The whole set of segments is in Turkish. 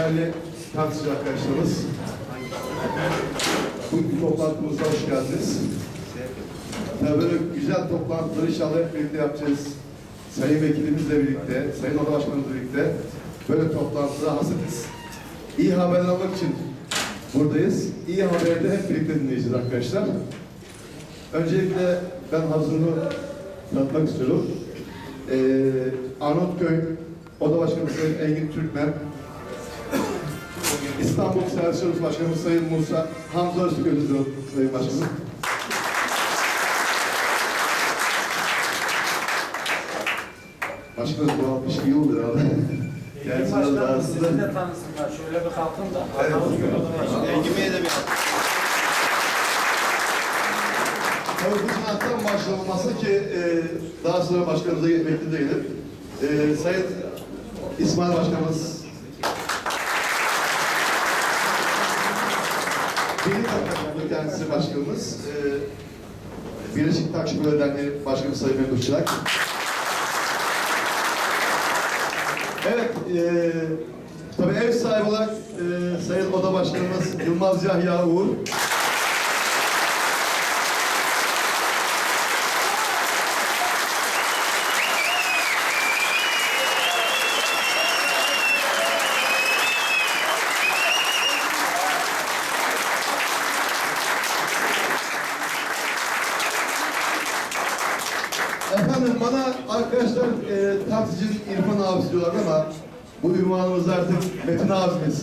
değerli taksici arkadaşlarımız. Bugün toplantımıza hoş geldiniz. Tabii böyle güzel toplantıları inşallah hep birlikte yapacağız. Sayın Vekilimizle birlikte, Sayın Oda Başkanımızla birlikte böyle toplantıda hazırız. İyi haber almak için buradayız. İyi haberi de hep birlikte dinleyeceğiz arkadaşlar. Öncelikle ben hazırlığı tanıtmak istiyorum. Ee, Arnavutköy Oda Başkanı Engin Türkmen, İstanbul Servis Başkanımız Sayın Musa Hamza Öztürk Sayın Başkanım. Başkanım bu almış iyi olur abi. Gelsin Başkanım sizi de tanısınlar. Şöyle bir kalkın da. Evet. Başkanı. Engin Bey'e de bir başlanılması ki e, daha sonra başkanımıza bekli değilim. E, Sayın İsmail Başkanımız kendisi başkanımız. E, Birleşik Taksici Derneği Başkanı Sayın Memduh Çırak. Evet, e, tabii ev sahibi olarak e, Sayın Oda Başkanımız Yılmaz Yahya Uğur. Efendim bana arkadaşlar e, taksicinin İrfan abisi diyorlar ama bu ünvanımız artık Metin abimiz.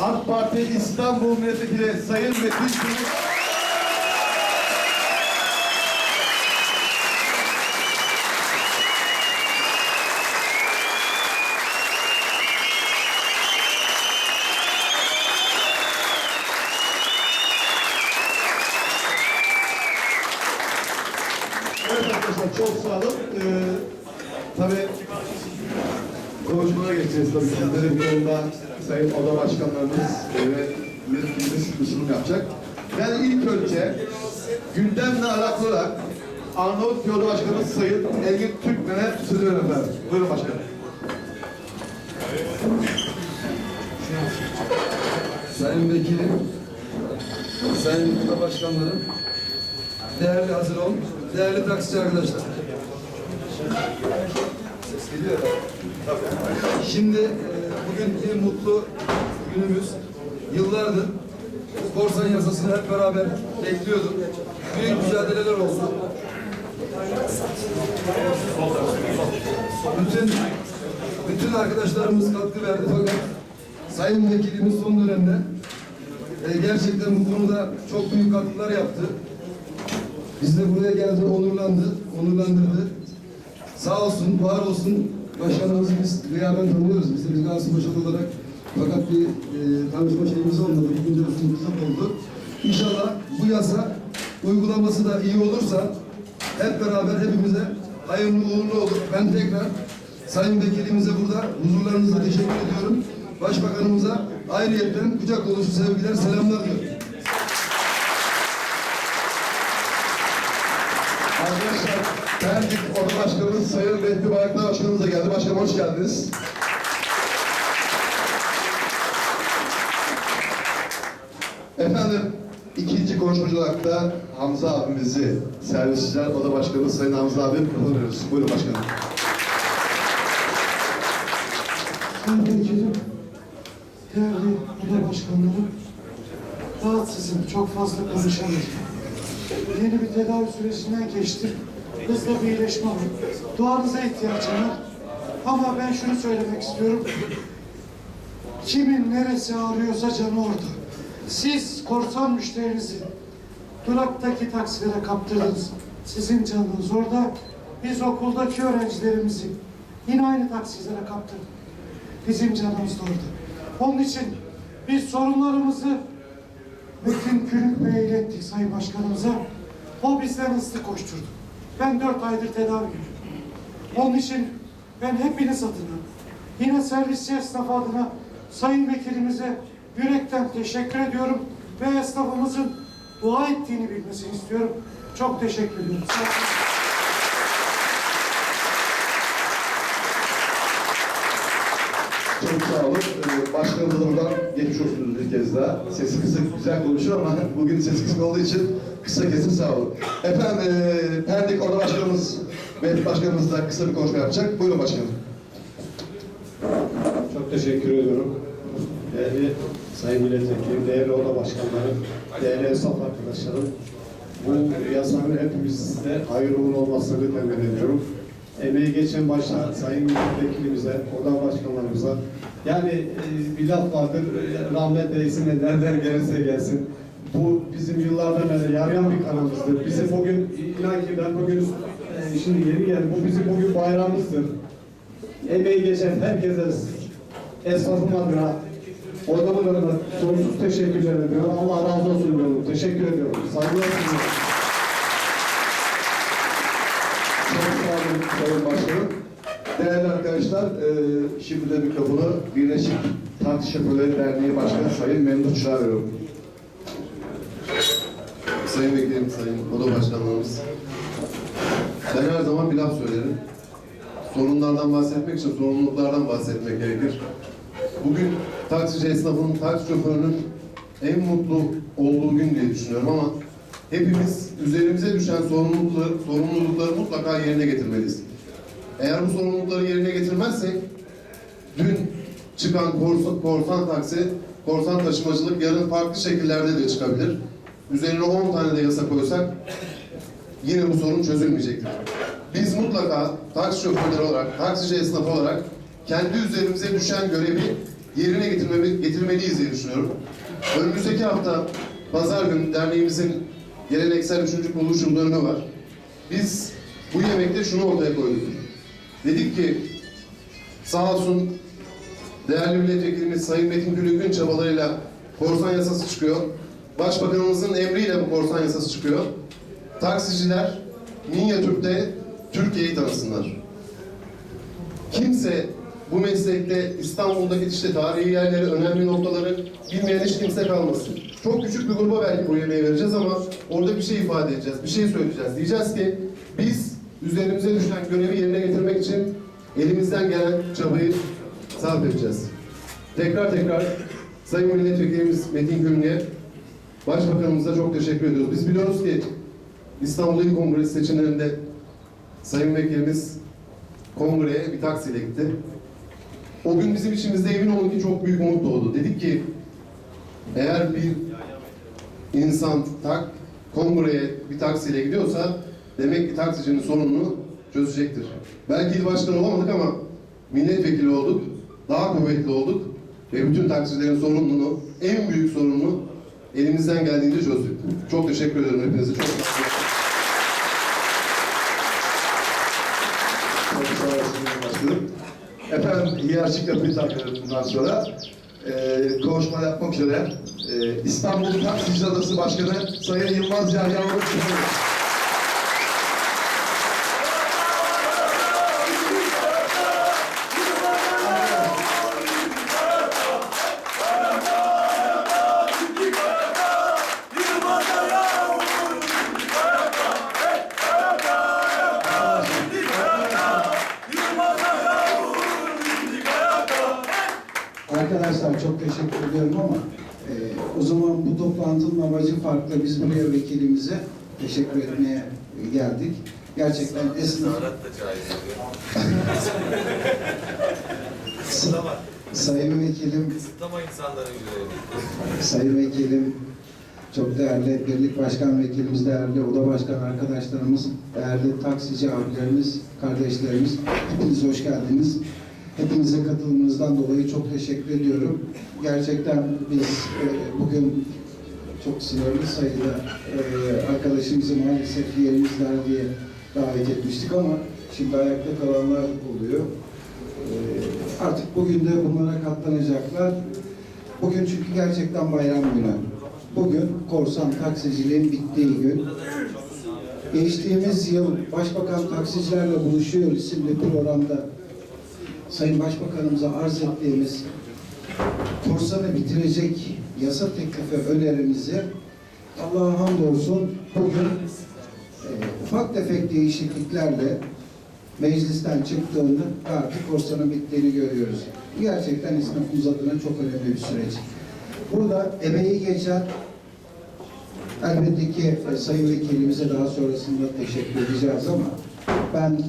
AK Parti İstanbul Milletvekili Sayın Metin Çelik. Evet arkadaşlar çok sağ olun. Ee, tabii tabii sizlerin bir konuda Sayın Oda Başkanlarımız ve milletvekilimiz sunum yapacak. Ben ilk önce gündemle alakalı olarak Arnavutköy Oda Başkanımız Sayın Engin Türkmen'e söz veriyorum efendim. Buyurun başkanım. Sayın Vekilim, Sayın Oda Başkanlarım, değerli hazır olun, değerli taksici arkadaşlar. Ses geliyor herhalde. Şimdi e, bugün bir mutlu günümüz. Yıllardır korsan yasasını hep beraber bekliyorduk. Büyük mücadeleler oldu. Bütün bütün arkadaşlarımız katkı verdi fakat Sayın Vekilimiz son dönemde e, gerçekten bu konuda çok büyük katkılar yaptı. Biz de buraya geldi, onurlandı, onurlandırdı. Sağ olsun, var olsun. Başkanımızı biz gıyaben tanıyoruz. Biz de biz Gazipaşalı olarak fakat bir e, tanışma şeyimiz olmadı. Bir fırsat oldu. İnşallah bu yasa uygulaması da iyi olursa hep beraber hepimize hayırlı uğurlu olur. Ben tekrar Sayın Vekilimize burada huzurlarınızda teşekkür ediyorum. Başbakanımıza ayrıyetten kucak dolusu sevgiler, selamlar diyorum. Arkadaşlar Pendik Oda Başkanımız Sayın Mehdi Bayraktar Başkanımız da geldi. Başkanım hoş geldiniz. Efendim ikinci konuşmacı olarak da Hamza abimizi servisçiler Oda Başkanımız Sayın Hamza abi kullanıyoruz. Buyurun başkanım. Sayın Vekilim, değerli oda başkanlarım, rahatsızım, çok fazla konuşamayacağım. Yeni bir tedavi sürecinden geçtim. Hızla bir iyileşme var. Duanıza ihtiyacım var. Ama ben şunu söylemek istiyorum. Kimin neresi ağrıyorsa canı orada. Siz korsan müşterinizi duraktaki taksilere kaptırdınız. Sizin canınız orada. Biz okuldaki öğrencilerimizi yine aynı taksilere kaptırdık. Bizim canımız da orada. Onun için biz sorunlarımızı Metin Külük Bey'e ilettik Sayın Başkanımıza. O bizden hızlı koşturdu. Ben dört aydır tedavi görüyorum. Onun için ben hepiniz adına, yine servisçi esnaf adına Sayın Vekilimize yürekten teşekkür ediyorum ve esnafımızın dua ettiğini bilmesini istiyorum. Çok teşekkür ediyorum. Sağ olun. Çok sağ olun. Ee, Başkanımıza da buradan geçmiş olsun bir kez daha. Sesi kısık, güzel konuşuyor ama bugün sesi kısık olduğu için kısa kesin sağ olun. Efendim, e, Pendik Oda Başkanımız, Mehmet Başkanımız da kısa bir konuşma yapacak. Buyurun başkanım. Çok teşekkür ediyorum. Değerli Sayın Milletvekilim, değerli oda başkanlarım, değerli esnaf arkadaşlarım. Bu yasanın hepimizde hayırlı uğurlu olmasını temenni ediyorum. Emeği geçen başta Sayın Milletvekilimize, oda başkanlarımıza. Yani e, bir laf vardır, rahmet eylesin de nereden gelirse gelsin. Bu bizim yıllardan beri yarayan bir kanımızdır. Bizim bugün, inan ki ben bugün, e, şimdi yeni geldim, bu bizim bugün bayramımızdır emeği geçen herkese esnafım adına, odamın adına sonsuz teşekkürler ediyorum. Allah razı olsun diyorum. Teşekkür ediyorum. Saygılar sunuyorum. Çok sağ Sayın Başkanım. Değerli arkadaşlar, e, şimdi de mikrofonu Birleşik Taksi Şoförleri Derneği Başkanı Sayın Memduh Çırak'a veriyorum. Sayın Vekilim, Sayın Oda Başkanlarımız. Ben her zaman bir laf söylerim. Sorunlardan bahsetmek için sorumluluklardan bahsetmek gerekir. Bugün taksici esnafının, taksi şoförünün en mutlu olduğu gün diye düşünüyorum ama hepimiz üzerimize düşen sorumlulukları, sorumlulukları mutlaka yerine getirmeliyiz. Eğer bu sorumlulukları yerine getirmezsek dün çıkan korsan, korsan taksi, korsan taşımacılık yarın farklı şekillerde de çıkabilir. Üzerine 10 tane de yasa koysak yine bu sorun çözülmeyecektir. Biz mutlaka taksi şoförleri olarak, taksici esnafı olarak kendi üzerimize düşen görevi yerine getirmeli, getirmeliyiz diye düşünüyorum. Önümüzdeki hafta pazar günü derneğimizin geleneksel üçüncü kuruluş yıl dönümü var. Biz bu yemekte şunu ortaya koyduk. Dedik ki sağ olsun değerli milletvekilimiz Sayın Metin Gülüngün çabalarıyla korsan yasası çıkıyor. Başbakanımızın emriyle bu korsan yasası çıkıyor. Taksiciler minyatürkte Türkiye'yi tanısınlar. Kimse bu meslekte İstanbul'daki işte tarihi yerleri, önemli noktaları bilmeyen hiç kimse kalmasın. Çok küçük bir gruba belki bu yemeği vereceğiz ama orada bir şey ifade edeceğiz, bir şey söyleyeceğiz. Diyeceğiz ki biz üzerimize düşen görevi yerine getirmek için elimizden gelen çabayı sarf edeceğiz. Tekrar tekrar Sayın Milletvekilimiz Metin Gülün'e, Başbakanımıza çok teşekkür ediyoruz. Biz biliyoruz ki İstanbul İl Kongresi seçimlerinde Sayın Vekilimiz kongreye bir taksiyle gitti. O gün bizim içimizde emin olun ki çok büyük umut doğdu. Dedik ki eğer bir insan tak kongreye bir taksiyle gidiyorsa demek ki taksicinin sorununu çözecektir. Belki il başkanı olamadık ama milletvekili olduk, daha kuvvetli olduk ve bütün taksicilerin sorununu, en büyük sorununu elimizden geldiğince çözdük. Çok teşekkür ederim hepinize. Çok olun Başkanım. Efendim, hiyerarşik yapıyı takıyoruz bundan sonra. Ee, konuşma yapmak üzere e, İstanbul Taksici Adası Başkanı Sayın Yılmaz Yahya Oruç. Farklı. Biz buraya vekilimize teşekkür etmeye geldik. Gerçekten esnaf... Sayın Vekilim, Kısıtlama insanların yüreğini. Sayın Vekilim, çok değerli Birlik Başkan Vekilimiz, değerli Oda Başkan arkadaşlarımız, değerli taksici abilerimiz, kardeşlerimiz, hepiniz hoş geldiniz. Hepinize katılımınızdan dolayı çok teşekkür ediyorum. Gerçekten biz e, bugün çok sınırlı sayıda e, arkadaşımızı maalesef yerimizler diye davet etmiştik ama şimdi ayakta kalanlar oluyor. E, artık bugün de bunlara katlanacaklar. Bugün çünkü gerçekten bayram günü. Bugün korsan taksiciliğin bittiği gün. Geçtiğimiz yıl Başbakan Taksicilerle Buluşuyor isimli programda Sayın Başbakanımıza arz ettiğimiz korsanı bitirecek yasa teklifi önerimizi Allah'a hamdolsun bugün e, ufak tefek değişikliklerle meclisten çıktığında ve artık korsanın bittiğini görüyoruz. Gerçekten esnafımız adına çok önemli bir süreç. Burada emeği geçen Elbette ki e, Sayın Vekilimize daha sonrasında teşekkür edeceğiz ama ben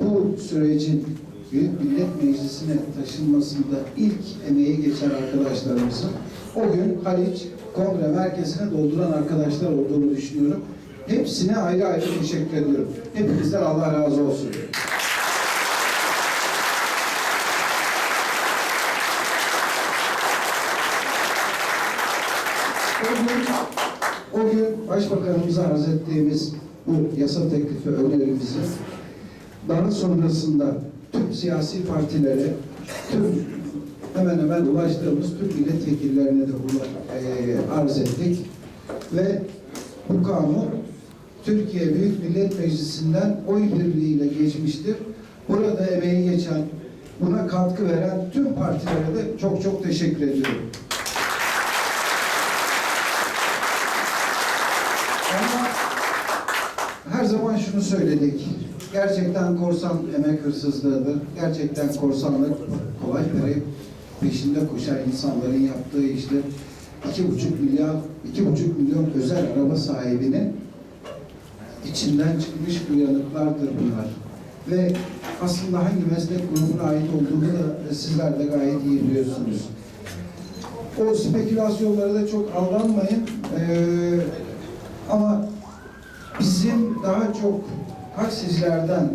bu sürecin Büyük Millet Meclisi'ne taşınmasında ilk emeği geçen arkadaşlarımızın o gün Haliç Kongre Merkezi'ne dolduran arkadaşlar olduğunu düşünüyorum. Hepsine ayrı ayrı teşekkür ediyorum. Hepinizden Allah razı olsun. O gün, o gün Başbakanımıza arz ettiğimiz bu yasa teklifi önerimizi daha sonrasında tüm siyasi partilere, tüm hemen hemen ulaştığımız tüm milletvekillerine de eee, arz ettik. Ve bu kanun Türkiye Büyük Millet Meclisi'nden oy birliğiyle geçmiştir. Burada emeği geçen, buna katkı veren tüm partilere de çok çok teşekkür ediyorum. Ama her zaman şunu söyledik. Gerçekten korsan emek hırsızlığıdır. Gerçekten korsanlık kolay parayı peşinde koşan insanların yaptığı iştir. İki buçuk milyar, iki buçuk milyon özel araba sahibinin içinden çıkmış uyanıklardır bunlar. Ve aslında hangi meslek grubuna ait olduğunu da sizler de gayet iyi biliyorsunuz. O spekülasyonlara da çok aldanmayın. Ee, ama bizim daha çok taksicilerden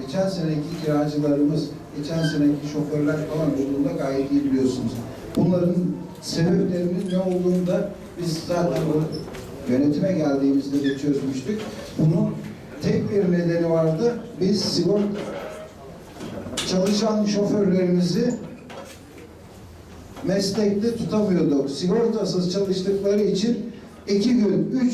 geçen seneki kiracılarımız, geçen seneki şoförler falan olduğunda gayet iyi biliyorsunuz. Bunların sebeplerinin ne olduğunu da biz zaten bu yönetime geldiğimizde de çözmüştük. Bunun tek bir nedeni vardı. Biz sigorta çalışan şoförlerimizi meslekte tutamıyorduk. Sigortasız çalıştıkları için iki gün, üç